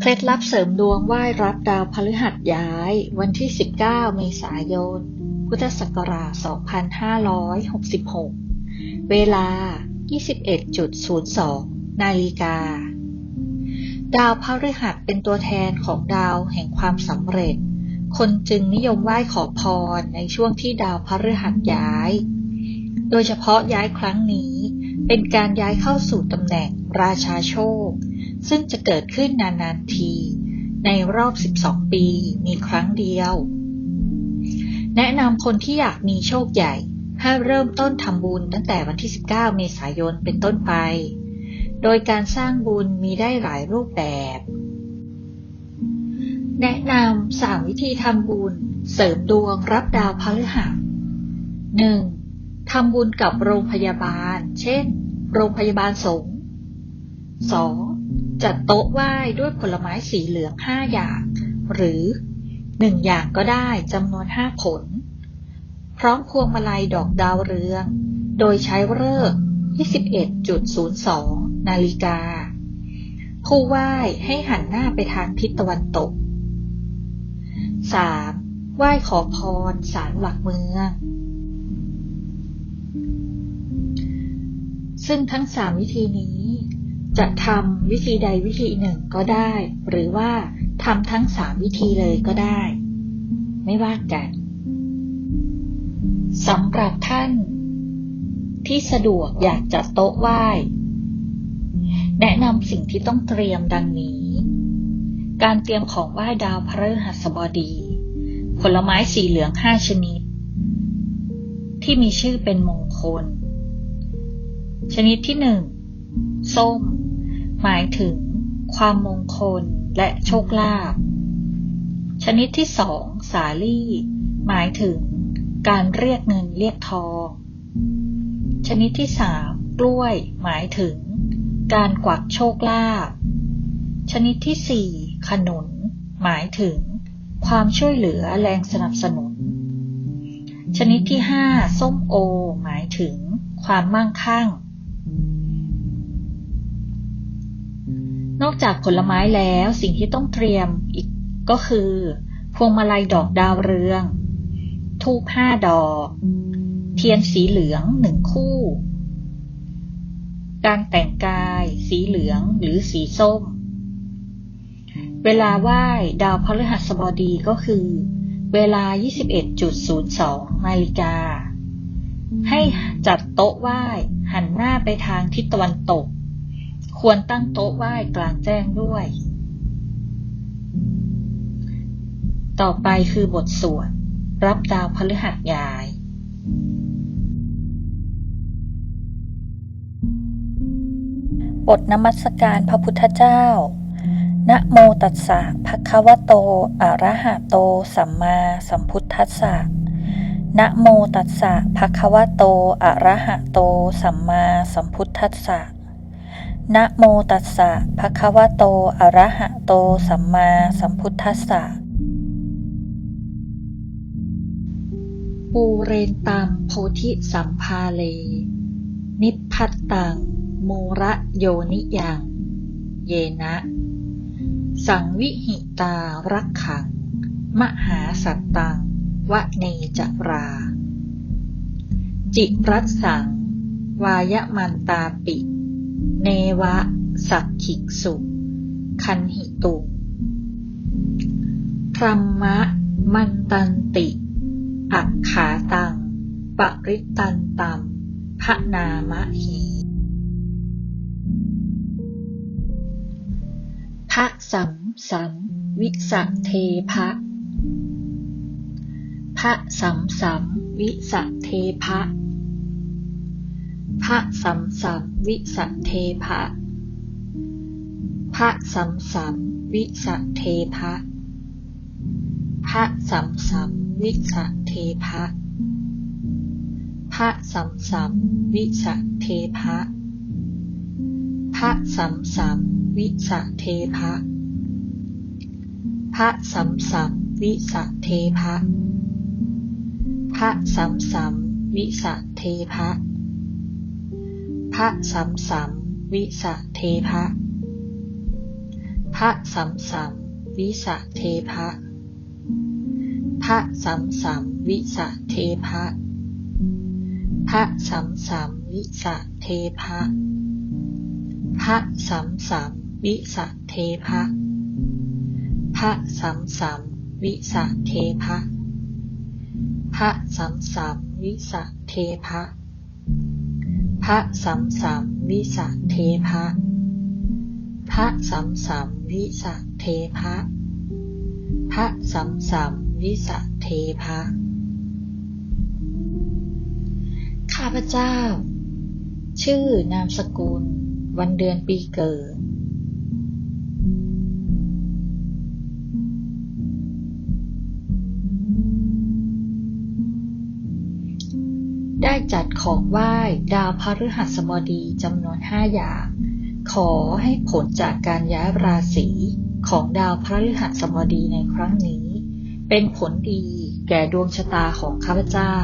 เคล็ดลับเสริมดวงไหว้รับดาวพฤหัสย้าย วันที่ 19 เมษายน พุทธศักราช 2566 เวลา 21.02 นาฬิกา ดาวพฤหัสเป็นตัวแทนของดาวแห่งความสำเร็จ คนจึงนิยมไหว้ขอพรในช่วงที่ดาวพฤหัสย้าย โดยเฉพาะย้ายครั้งนี้ เป็นการย้ายเข้าสู่ตำแหน่งราชาโชค ซึ่งจะเกิดขึ้นนานๆที ในรอบ 12 ปีมีครั้งเดียว แนะนำคนที่อยากมีโชคใหญ่ ให้เริ่มต้นทำบุญตั้งแต่วันที่ 19 เมษายนเป็นต้นไป โดยการสร้างบุญมีได้หลายรูปแบบ แนะนำสามวิธีทำบุญ เสริมดวงรับดาวพฤหัส 1. ทำบุญกับโรงพยาบาล เช่น โรงพยาบาลสงฆ์ 2. จัดโต๊ะไหว้ด้วยผลไม้สีเหลือง 5 อย่าง หรือ 1 อย่างก็ได้จำนวน 5 ผล พร้อมพวงมาลัยดอกดาวเรือง โดยใช้เลิก21.02 นาฬิกา ผู้ไหว้ให้หันหน้าไปทางทิศตะวันตก 3. ไหว้ขอพรศาลหลักเมือง ซึ่งทั้งสามวิธีนี้ จะทำวิธีใดวิธีหนึ่งก็ได้ หรือว่าทำทั้งสามวิธีเลยก็ได้ ไม่ว่ากันสำหรับท่าน ที่สะดวกอยากจัดโต๊ะไหว้ แนะนำสิ่งที่ต้องเตรียมดังนี้ การเตรียมของไหว้ดาวพฤหัสบดี ผลไม้สีเหลืองห้าชนิด ที่มีชื่อเป็นมงคล ชนิดที่หนึ่งส้ม หมายถึง ความมงคลและโชคลาภชนิดที่สองสาลี่ หมายถึง การเรียกเงินเรียกทองชนิดที่สามกล้วย หมายถึง การกวักโชคลาภชนิดที่สี่ขนุน หมายถึง ความช่วยเหลือแรงสนับสนุน ชนิดที่ห้าส้มโอ หมายถึง ความมั่งคั่ง นอกจากผลไม้แล้วสิ่งที่ต้องเตรียมอีกก็คือ พวงมาลัยดอกดาวเรือง ทูบห้าดอก เทียนสีเหลืองหนึ่งคู่ การแต่งกายสีเหลืองหรือสีส้ม เวลาไหว้ดาวพฤหัสบดีก็คือ เวลา 21.02นาฬิกา ให้จัดโต๊ะไหว้หันหน้าไปทางทิศตะวันตก ควรตั้งโต๊ะไหว้กลางแจ้งด้วย ต่อไปคือบทสวดรับดาวพฤหัสยายบทนมัสการพระพุทธเจ้า นะโมตัสสะภะคะวะโต อะระหะโต สัมมาสัมพุทธัสสะ นะโมตัสสะภะคะวะโต อะระหะโต สัมมาสัมพุทธัสสะ นะโมตัสสะภะคะวะโต อะระหะโต สัมมาสัมพุทธัสสะ ปูเรนตังโพธิสัมภาเล นิพพัตตังโมระโยนิยัง เยนะ สังวิหิตารักขัง มหาสัตตัง วะเนจรา จิรัสสัง วายมันตาปิ เนวะ สักขิกสุ คันหิตุพรัมมะ มันตันติ อักขาตัง ปริตันตัมพะนามะหีพระสัมสัมวิสัเทพะพระสัมสัมวิสัเทพะ พระสัมสัมวิสัเทพะพระสัมสัมวิสัเทพะพระสัมสัมวิสัเทพะพระสัมสัมวิสัเทพะพระสัมสัมวิสัเทพะพระสัมสัมวิสัเทพะพระสัมสัมวิสัเทพะ พระสัมสัมวิสเทพะ พระสัมสัมวิสะเทพะ พระสัมสัมวิสะเทพะ พระสัมสัมวิสะเทพะ พระสัมสัมวิสะเทพะ พระสัมสัมวิสะเทพะ พระสัมสัมวิสะเทพะ พระสัมสัมวิสะเทพะ พระสัมสัมวิสะเทพะ พระสัมสัมวิสะเทพะ ข้าพเจ้า ชื่อนามสกุล วันเดือนปีเกิด จัดของไหว้ดาวพฤหัสบดีจำนวนห้าอย่าง ขอให้ผลจากการย้ายราศีของดาวพฤหัสบดีในครั้งนี้ เป็นผลดีแก่ดวงชะตาของข้าพเจ้า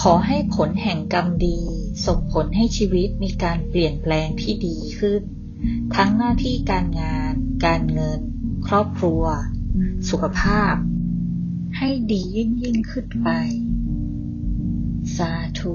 ขอให้ผลแห่งกรรมดี ส่งผลให้ชีวิตมีการเปลี่ยนแปลงที่ดีขึ้น ทั้งหน้าที่การงาน การเงิน ครอบครัว สุขภาพ ให้ดียิ่งยิ่งขึ้นไป สาธุ